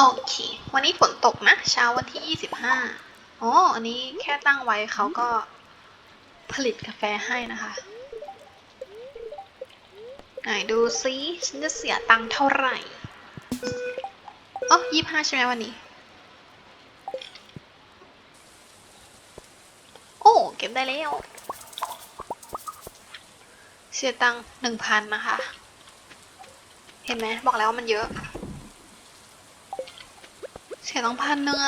โอเค วันนี้ฝนตกนะ เช้าวันที่25อ๋อ อันนี้แค่ตั้งไว้เขาก็ผลิตกาแฟให้นะคะไหนดูซิฉันจะเสียตังค์เท่าไหร่อ๋อยี่ห้าใช่ไหมวันนี้ โอ้ เก็บได้แล้ว เสียตังค์หนึ่งพันนะคะ เห็นไหมบอกแล้วว่ามันเยอะ เสียต้องพันเนื้อ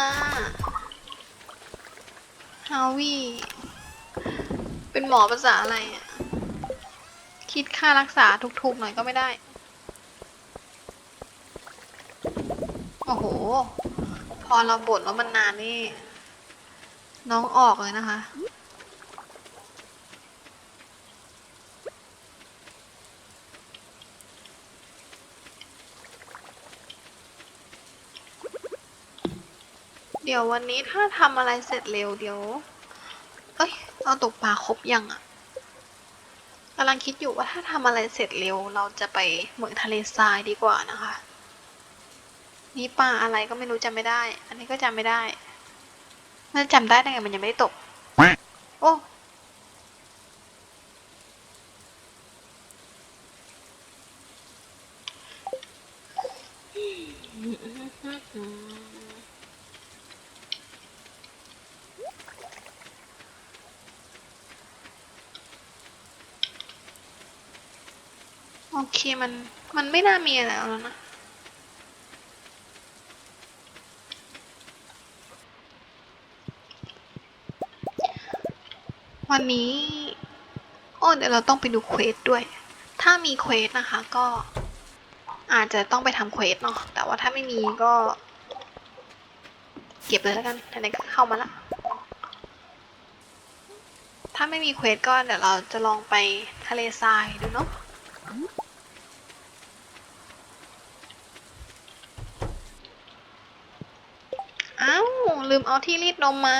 ฮาวิเป็นหมอภาษาอะไรอะคิดค่ารักษาถูกๆหน่อยก็ไม่ได้ โอ้โห พอเราบ่นว่ามันนานนี่ น้องออกเลยนะคะ ดี๋ยววันนี้ถ้าทำอะไรเสร็จเร็วเดี๋ยว เอ้ยเราตกปลาครบยังอะกำลังคิดอยู่ว่าถ้าทำอะไรเสร็จเร็ว เราจะไปเหมืองทะเลทรายดีกว่านะคะ นี่ปลาอะไรก็ไม่รู้จำไม่ได้ อันนี้ก็จำไม่ได้มันจำได้ได้ไงมันยังไม่ได้ตก โอ้ โอ เคมัน มันไม่น่ามีอะไรแล้วนะวันนี้โอ้เดี๋ยวเราต้องไปดูเควสด้วย ถ้ามีเควสนะคะ ก็อาจจะต้องไปทำเควสเนาะ แต่ว่าถ้าไม่มีก็ เก็บเลยแล้วกันไหนๆก็เข้ามาละ ถ้าไม่มีเควสก็เดี๋ยวเราจะลองไปทะเลทรายดูเนาะ อ้าว ลืมเอาที่รีดนมมา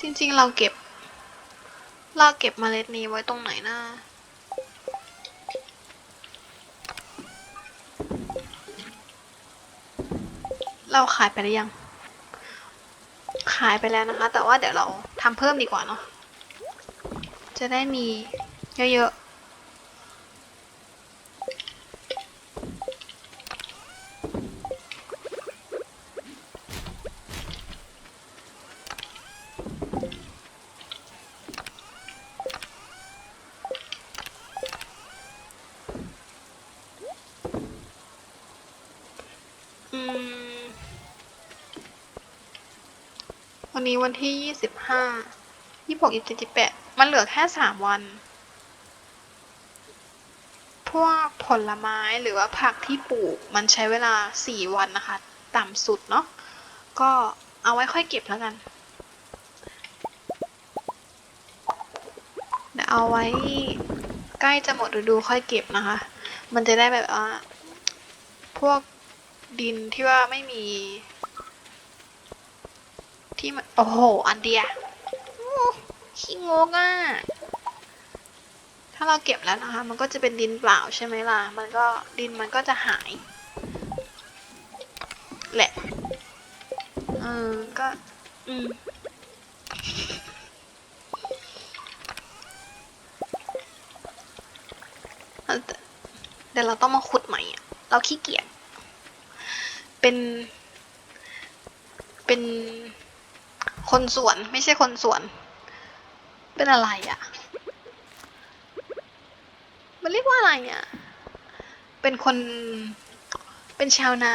จริงๆเราเก็บ เราเก็บเมล็ดนี้ไว้ตรงไหนนะ เราขายไปหรือยัง ขายไปแล้วนะคะ แต่ว่าเดี๋ยวเราทำเพิ่มดีกว่าเนาะ จะได้มีเยอะๆ อืม วันนี้วันที่ยี่สิบห้ายี่หกยี่เจ็ดยี่แปดมันเหลือแค่สามวัน พวกผลไม้หรือว่าผักที่ปลูกมันใช้เวลาสี่วันนะคะ ต่ำสุดเนาะ ก็เอาไว้ค่อยเก็บแล้วกัน เดี๋ยวเอาไว้ใกล้จะหมดฤดูค่อยเก็บนะคะ มันจะได้แบบว่า พวกดินที่ว่าไม่มี ที่มัน โอ้โห อันเดียอู้ขี้งกอะ ถ้าเราเก็บแล้วนะคะ มันก็จะเป็นดินเปล่าใช่ไหมล่ะ มันก็ดินมันก็จะหาย แหละ เออ ก็ อืมเดี๋ยวเราต้องมาขุดใหม่อะเราขี้เกียจ เป็น เป็น คนสวนไม่ใช่คนสวน เป็นอะไรอะ่ะ มันเรียกว่าอะไรอะ่ะ เป็นคน เป็นชาวนา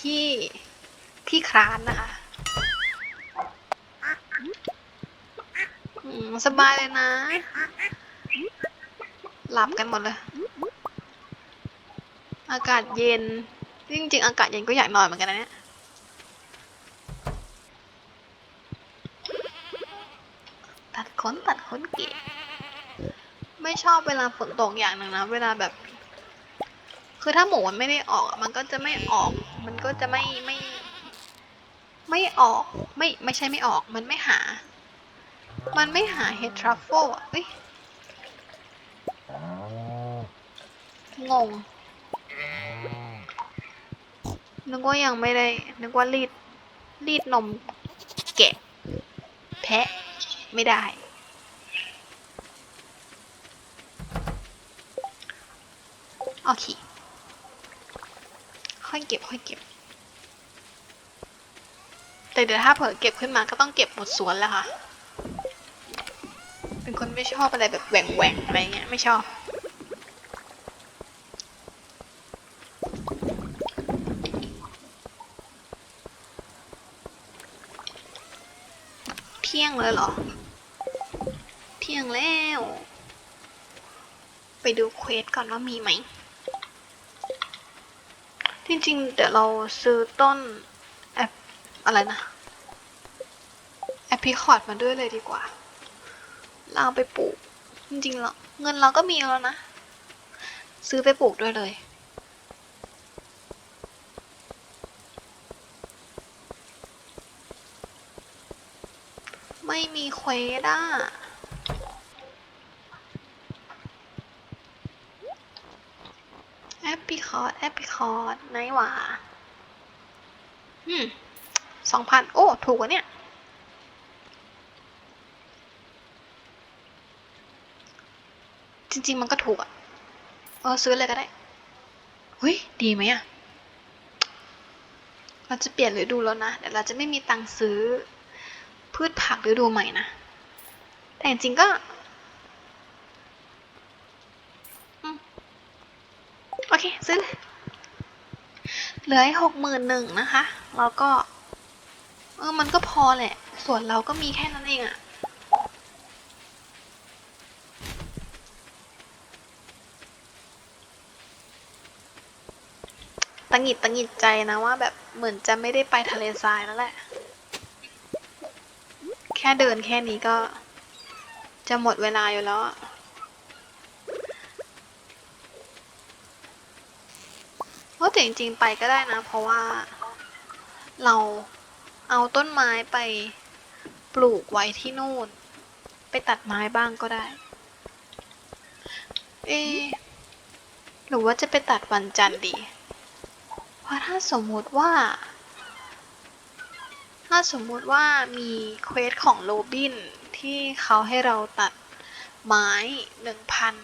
ที่ที่คร้านนะคะสบายเลยนะ หลับกันหมดเลย อากาศเย็น จริงๆ อากาศเย็นก็อยากนอนเหมือนกันนะเนี่ย ตัดขนตัดขนเกะไม่ชอบเวลาฝนตกอย่างหนึ่งนะเวลาแบบ คือถ้าหมูมันไม่ได้ออก มันก็จะไม่ออก มันก็จะไม่ไม่ ไม่ออก ไม่ไม่ใช่ไม่ออก มันไม่หา มันไม่หาเห็ดทรัฟเฟิลอะเอ้ยงงนึกว่ายังไม่ได้ นึกว่ารีด รีดนม แกะ แพะ ไม่ได้ โอเค ค่อยเก็บค่อยเก็บ แต่เดี๋ยวถ้าเผลอเก็บขึ้นมาก็ต้องเก็บหมดสวนแล้วค่ะ เป็นคนไม่ชอบอะไรแบบแหว่งแหว่งอะไรเงี้ยไม่ชอบ เที่ยงเลยเหรอ เที่ยงแล้ว ไปดูเควสก่อนว่ามีไหม จริงๆเดี๋ยวเราซื้อต้นแอปอะไรนะ แอปพิคอร์ดมาด้วยเลยดีกว่าเราเอาไปปลูก จริงๆแล้วเงินเราก็มีแล้วนะ ซื้อไปปลูกด้วยเลยไม่มีเควสอะ แอ ปพิคอร์ดแอปพิคอร์ดไหนหว่าอืมสองพันโอ้ ถูกกว่าเนี่ยจริง ๆ มันก็ถูกอะเออซื้อเลยก็ได้เฮ้ย ดีไหมอะเราจะเปลี่ยนฤดูแล้วนะเดี๋ยวเราจะไม่มีตังค์ซื้อพืชผักฤดูใหม่นะ แต่จริงๆก็อืมโอเค ซื้อเลย เหลือหกหมื่นหนึ่งนะคะ แล้วก็ เออมันก็พอแหละ ส่วนเราก็มีแค่นั้นเองอะตังหิดตังหิดใจนะว่าแบบเหมือนจะไม่ได้ไปทะเลทรายแล้วแหละ แค่เดินแค่นี้ก็จะหมดเวลาอยู่แล้วอะว่า แต่จริงๆไปก็ได้นะ เพราะว่าเราเอาต้นไม้ไปปลูกไว้ที่นู่น ไปตัดไม้บ้างก็ได้ เอหรือว่าจะไปตัดวันจันทร์ดี เพราะถ้าสมมุติว่า ถ้าสมมุติว่ามีเควสของโรบินที่เขาให้เราตัดไม้หนึ่งพัน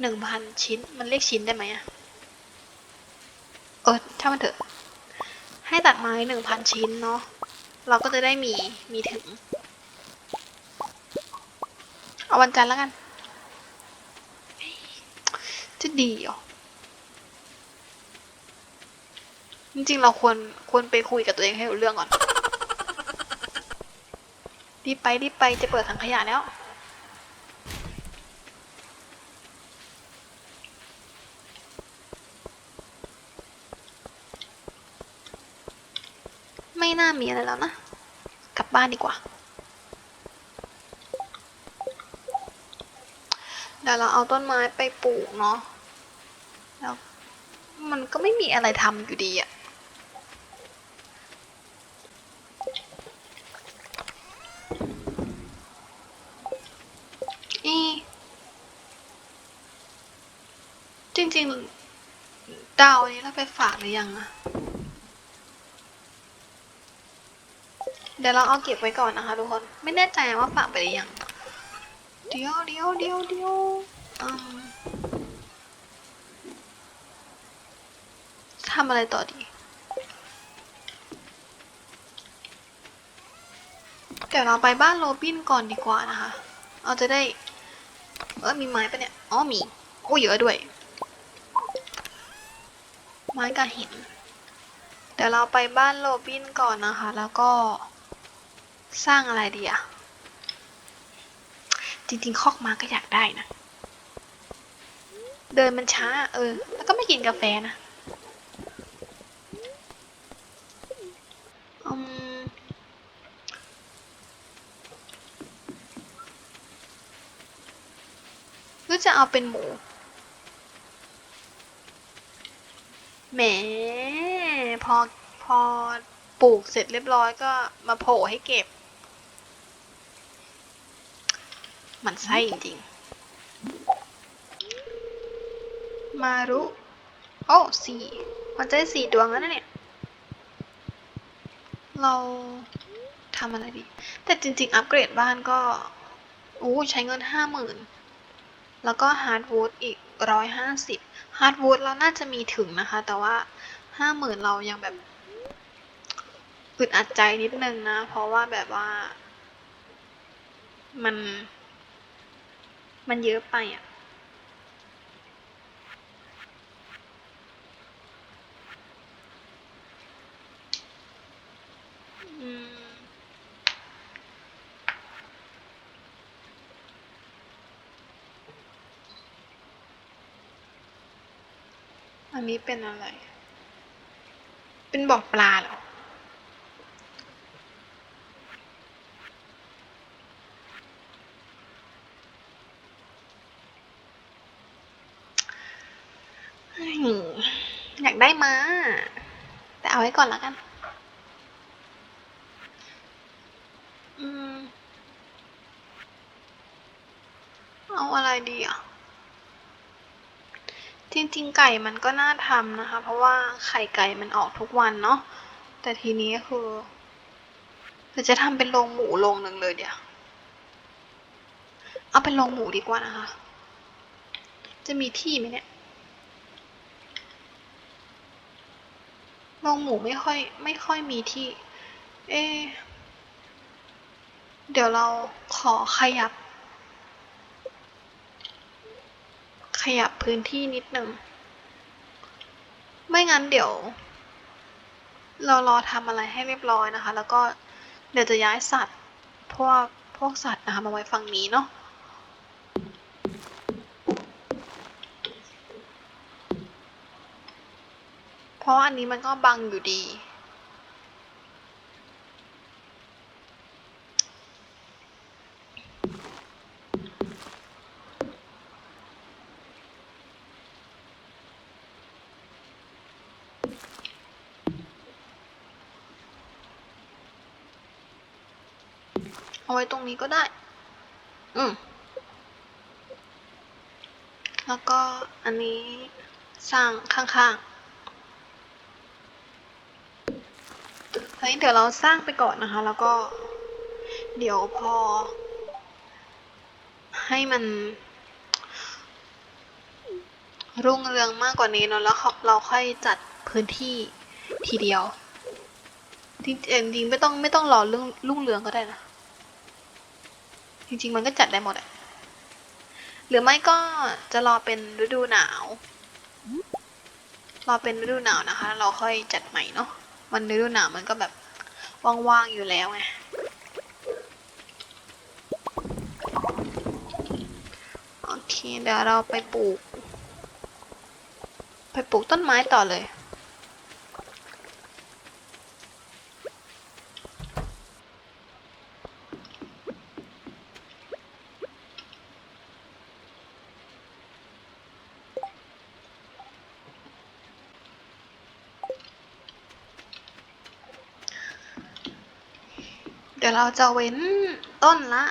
หนึ่งพันชิ้น มันเรียกชิ้นได้ไหมอะ เออถ้ามันเถอะ ให้ตัดไม้หนึ่งพันชิ้นเนาะ เราก็จะได้มี มีถึง เอาวันจันทร์แล้วกัน จะดีหรอ จริงๆ เราควร ควรไปคุยกับตัวเองให้รู้เรื่องก่อน รีบไป รีบไป จะเปิดถังขยะแล้ว ไม่น่ามีอะไรแล้วนะ กลับบ้านดีกว่า เดี๋ยวเราเอาต้นไม้ไปปลูกเนาะ แล้วมันก็ไม่มีอะไรทำอยู่ดีอะอีจริงๆดาวนี้เราไปฝากหรือยังอะ ดี๋ยวเราเอาเก็บไว้ก่อนนะคะ ทุกคน ไม่แน่ใจว่าฝากไปหรือยัง เดี๋ยวเดี๋ยวเดี๋ยวเดี๋ยวอืมทำอะไรต่อดี เดี๋ยวเราไปบ้านโรบินก่อนดีกว่านะคะเราจะได้ เออมีไม้ปะเนี่ย อ๋อมี โอ้เยอะด้วย ไม้กับหินเดี๋ยวเราไปบ้านโรบินก่อนนะคะ แล้วก็ สร้างอะไรดีอะจริงๆ คอกมาก็อยากได้นะ เดินมันช้า เออ แล้วก็ไม่กินกาแฟนะอืมหรือจะเอาเป็นหมูแหมพอพอปลูกเสร็จเรียบร้อยก็มาโผล่ให้เก็บ มันไส้จริงๆ มารุ โอ้สี่มันจะได้สี่ดวงแล้วนะเนี่ย เราทำอะไรดี แต่จริงๆ อัปเกรดบ้านก็อู้ใช้เงินห้าหมื่นแล้วก็ฮาร์ดวูดอีกร้อยห้าสิบฮาร์ดวูดเราน่าจะมีถึงนะคะ แต่ว่าห้าหมื่นเรายังแบบอึดอัดใจนิดนึงนะ เพราะว่าแบบว่า มัน มันเยอะไปอะ อืม อันนี้เป็นอะไร เป็นบ่อปลาเหรอ อยากได้มา แต่เอาไว้ก่อนแล้วกัน อืม เอาอะไรดีอะ จริง ๆ ไก่มันก็น่าทำนะคะ เพราะว่าไข่ไก่มันออกทุกวันเนาะ แต่ทีนี้คือเราจะทำเป็นโรงหมูโรงหนึ่งเลยเดี๋ยว เอาเป็นโรงหมูดีกว่านะคะ จะมีที่ไหมเนี่ย โรงหมูไม่ค่อย ไม่ค่อยมีที่ เอะเดี๋ยวเราขอขยับ ขยับพื้นที่นิดหนึ่ง ไม่งั้นเดี๋ยว เรารอทำอะไรให้เรียบร้อยนะคะ แล้วก็เดี๋ยวจะย้ายสัตว์ พวกพวกสัตว์นะคะมาไว้ฝั่งนี้เนาะ เพราะว่าอันนี้มันก็บังอยู่ดี เอาไว้ตรงนี้ก็ได้ อืมแล้วก็อันนี้สร้างข้างๆ ฮ้ยเดี๋ยวเราสร้างไปก่อนนะคะ แล้วก็ เดี๋ยวพอ ให้มัน รุ่งเรืองมากกว่านี้เนอะแล้วเราค่อยจัดพื้นที่ทีเดียวจริงๆไม่ต้องไม่ต้องรอเรื่องรุ่งเรืองก็ได้นะจริงๆมันก็จัดได้หมดอะหรือไม่ก็จะรอเป็นฤดูหนาว รอเป็นฤดูหนาวนะคะ เราค่อยจัดใหม่เนาะ วันฤดูหนาวมันก็แบบว่างๆอยู่แล้วไงโอเคเดี๋ยวเราไปปลูก ไปปลูกต้นไม้ต่อเลย เราจะเว้นต้นละ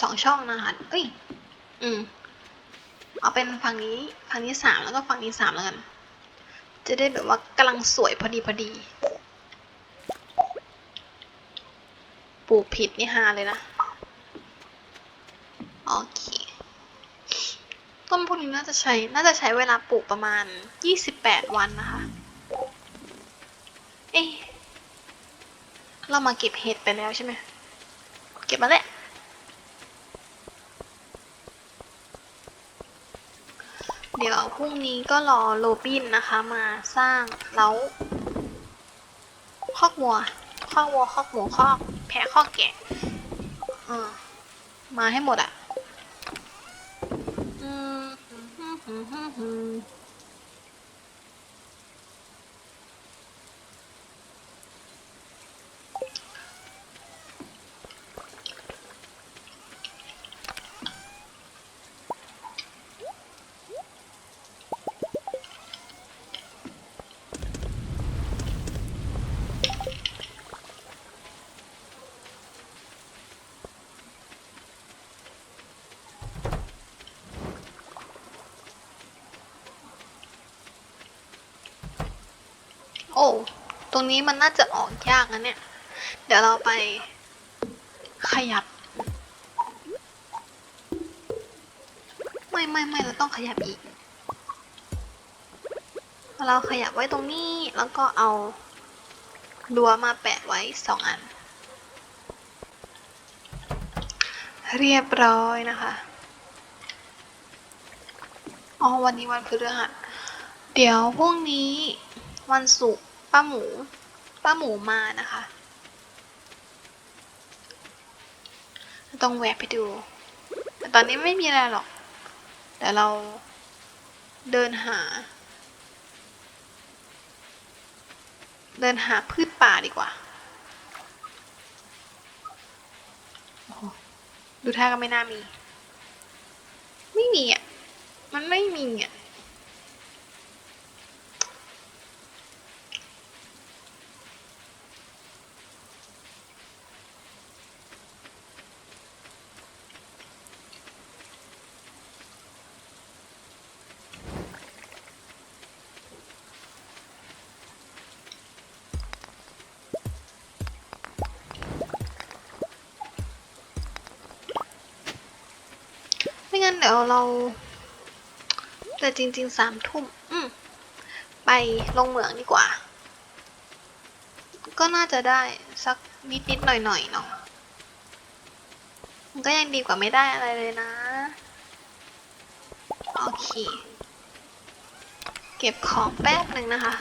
สองช่องนะคะเอ้ย อืม เอาเป็นฝั่งนี้ฝั่งนี้สามแล้วก็ฝั่งนี้สามแล้วกัน จะได้แบบว่ากำลังสวยพอดีพอดี ปลูกผิดนี่ฮาเลยนะ โอเค ต้นพวกนี้น่าจะใช้ น่าจะใช้เวลาปลูกประมาณยี่สิบแปดวันนะคะ เอ๊ะ เรามาเก็บเห็ดไปแล้วใช่ไหมเก็บมาแล้วเดี๋ยวพรุ่งนี้ก็รอโรบินนะคะมาสร้างเล้าคอกวัวคอกวัวคอกหมูคอกแพะคอกแกะเออมาให้หมดอะ่ะอืม ตรงนี้มันน่าจะออกยากนะเนี่ย เดี๋ยวเราไปขยับ ไม่ไม่ไม่เราต้องขยับอีก เราขยับไว้ตรงนี้แล้วก็เอารั้วมาแปะไว้สองอัน เรียบร้อยนะคะอ๋อวันนี้วันพฤหัสเดี๋ยวพรุ่งนี้วันศุกร์ ป้าหมู ป้าหมูมานะคะ ต้องแวะไปดู แต่ตอนนี้ไม่มีอะไรหรอก แต่เราเดินหา เดินหาพืชป่าดีกว่า ดูท่าก็ไม่น่ามี ไม่มีอะ มันไม่มีอะ ยวเรา แต่จริงๆสามทุ่มอืมไปลงเหมืองดีกว่า ก็น่าจะได้สักนิดๆหน่อยหน่อยๆเนาะมันก็ยังดีกว่าไม่ได้อะไรเลยนะ โอเค เก็บของแป๊บหนึ่งนะคะ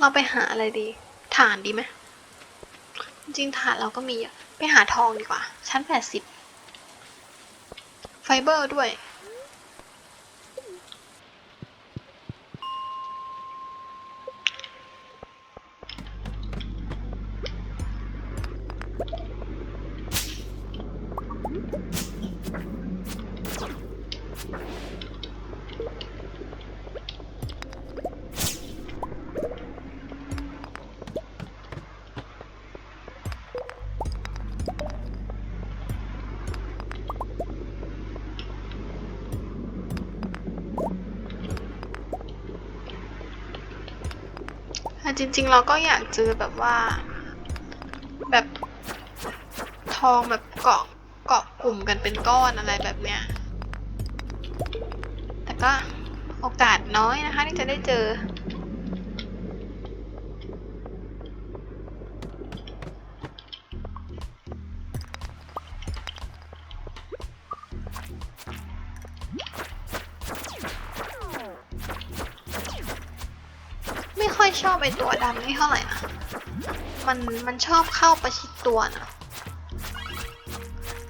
เราไปหาอะไรดี ฐานดีไหมจริงฐานเราก็มีอะไปหาทองดีกว่า ชั้นแปดสิบไฟเบอร์ด้วย จริง ๆ เราก็อยากเจอแบบว่า แบบทองแบบเกาะเกาะกลุ่มกันเป็นก้อนอะไรแบบเนี้ย แต่ก็โอกาสน้อยนะคะที่จะได้เจอ ชอบไอตัวดำนี่เท่าไหร่นะมันมันชอบเข้าประชิดตัวนะ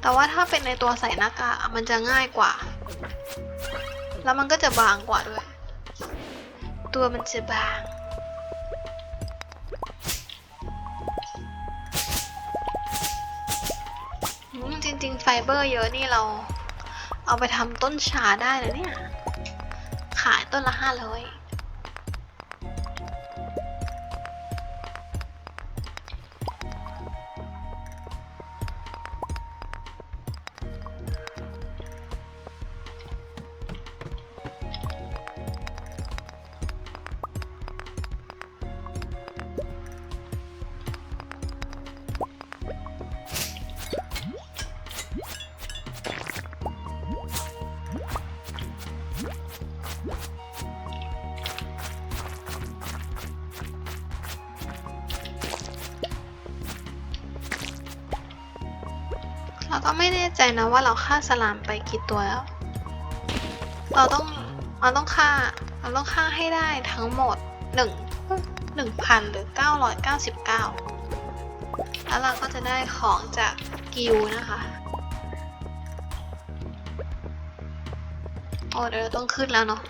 แต่ว่าถ้าเป็นในตัวใส่หน้ากากมันจะง่ายกว่า แล้วมันก็จะบางกว่าด้วย ตัวมันจะบางจริงๆ ไฟเบอร์เยอะนี่เราเอาไปทำต้นชาได้เลยเนี่ย ขายต้นละห้าร้อย แน่ใจนะว่าเราฆ่าสลามไปกี่ตัวแล้ว เราต้องเราต้องฆ่า เราต้องฆ่าให้ได้ทั้งหมดหนึ่งหนึ่งพันหรือเก้าร้อยเก้าสิบเก้าแล้วเราก็จะได้ของจากกิลนะคะโอ้เดี๋ยวเราต้องขึ้นแล้วเนาะ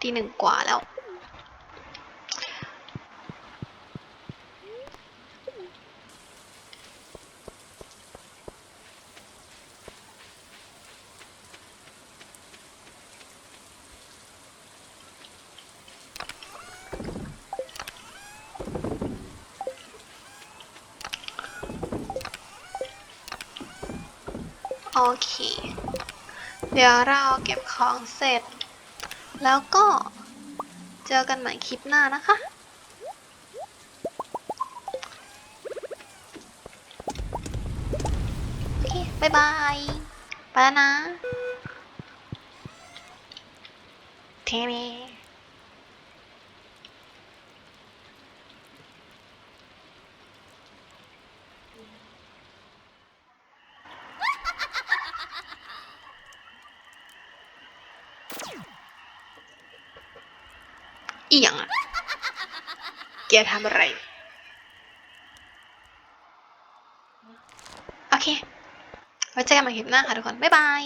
ตีหนึ่งกว่าแล้ว เค เดี๋ยวเราเก็บของเสร็จ แล้วก็เจอกันใหม่คลิปหน้านะคะโอเคบายบายไปแล้วนะเทเม อีหยังอะแกทำอะไร โอเค ไว้เจอกันใหม่คลิปหน้าค่ะทุกคน บ๊ายบาย